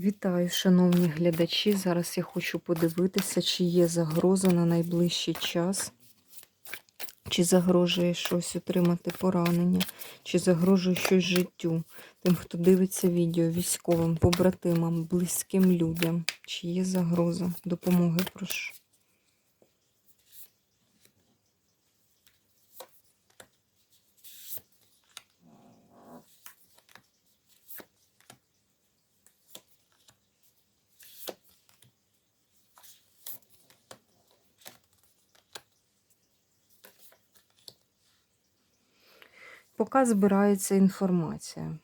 Вітаю, шановні глядачі. Зараз я хочу подивитися, чи є загроза на найближчий час, чи загрожує щось отримати поранення, чи загрожує щось життю. Тим, хто дивиться відео, військовим, побратимам, близьким людям. Чи є загроза? Допомоги прошу. Поки збирається інформація.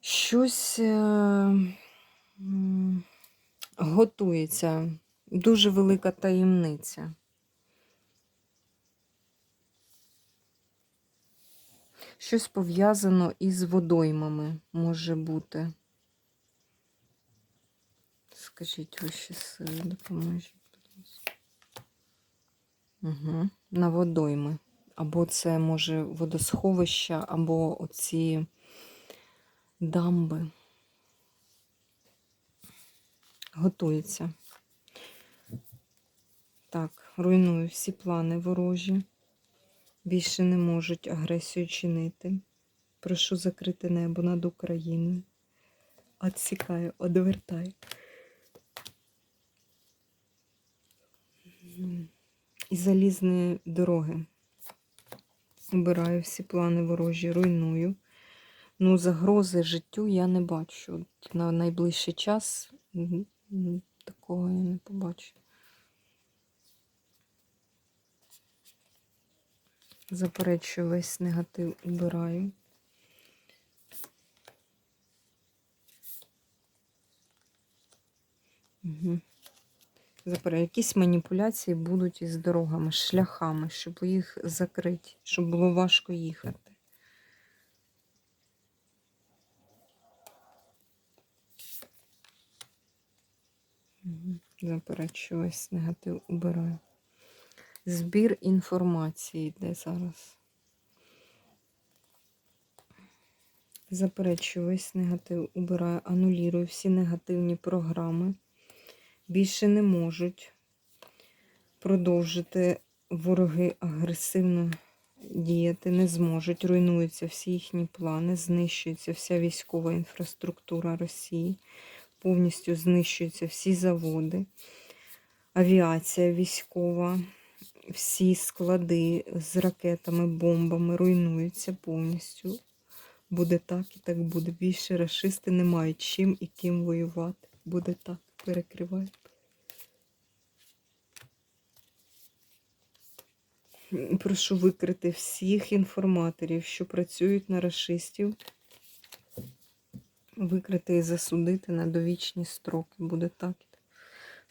Щось е, готується. Дуже велика таємниця. Щось пов'язано із водоймами може бути. Скажіть вищі сили, допоможіть. Угу. На водойми. Або це може водосховища, або оці дамби. Готується. Так, руйную всі плани ворожі. Більше не можуть агресію чинити. Прошу закрити небо над Україною. Отсікаю, одвертаю. І залізні дороги. Убираю всі плани ворожі, руйную. Ну, загрози життю я не бачу. На найближчий час такого я не побачу. Заперечую весь негатив, убираю. Угу. Якісь маніпуляції будуть із дорогами, шляхами, щоб їх закрити, щоб було важко їхати. Мгм. Негатив убираю. Збір інформації йде зараз. Заперечую весь негатив убираю, анулірую всі негативні програми. Більше не можуть продовжити вороги агресивно діяти, не зможуть. Руйнуються всі їхні плани, знищується вся військова інфраструктура Росії, повністю знищуються всі заводи, авіація військова, всі склади з ракетами, бомбами руйнуються повністю. Буде так і так буде. Більше расисти не мають чим і ким воювати. Буде так. Перекриваю. Прошу викрити всіх інформаторів, що працюють на расистів. Викрити і засудити на довічні строки. Буде так.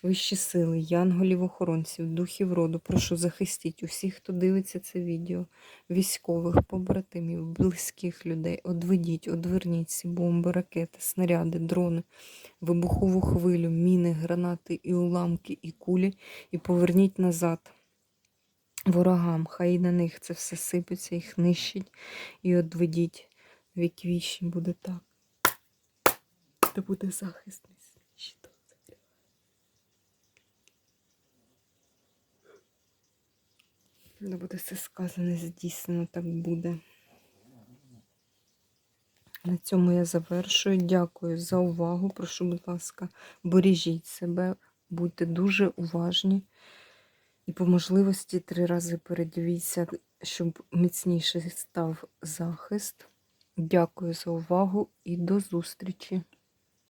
Вищі сили, янголів-охоронців, духів роду, прошу захистіть усіх, хто дивиться це відео, військових, побратимів, близьких людей. Одведіть, одверніть ці бомби, ракети, снаряди, дрони, вибухову хвилю, міни, гранати і уламки, і кулі, і поверніть назад ворогам. Хай на них це все сипеться, їх нищить і одведіть. Вічні буде так. Це буде захист. мій. Не буде все сказане, здійснено, так буде. На цьому я завершую. Дякую за увагу. Прошу, будь ласка, бережіть себе, будьте дуже уважні. І по можливості три рази передивіться, щоб міцніший став захист. Дякую за увагу і до зустрічі!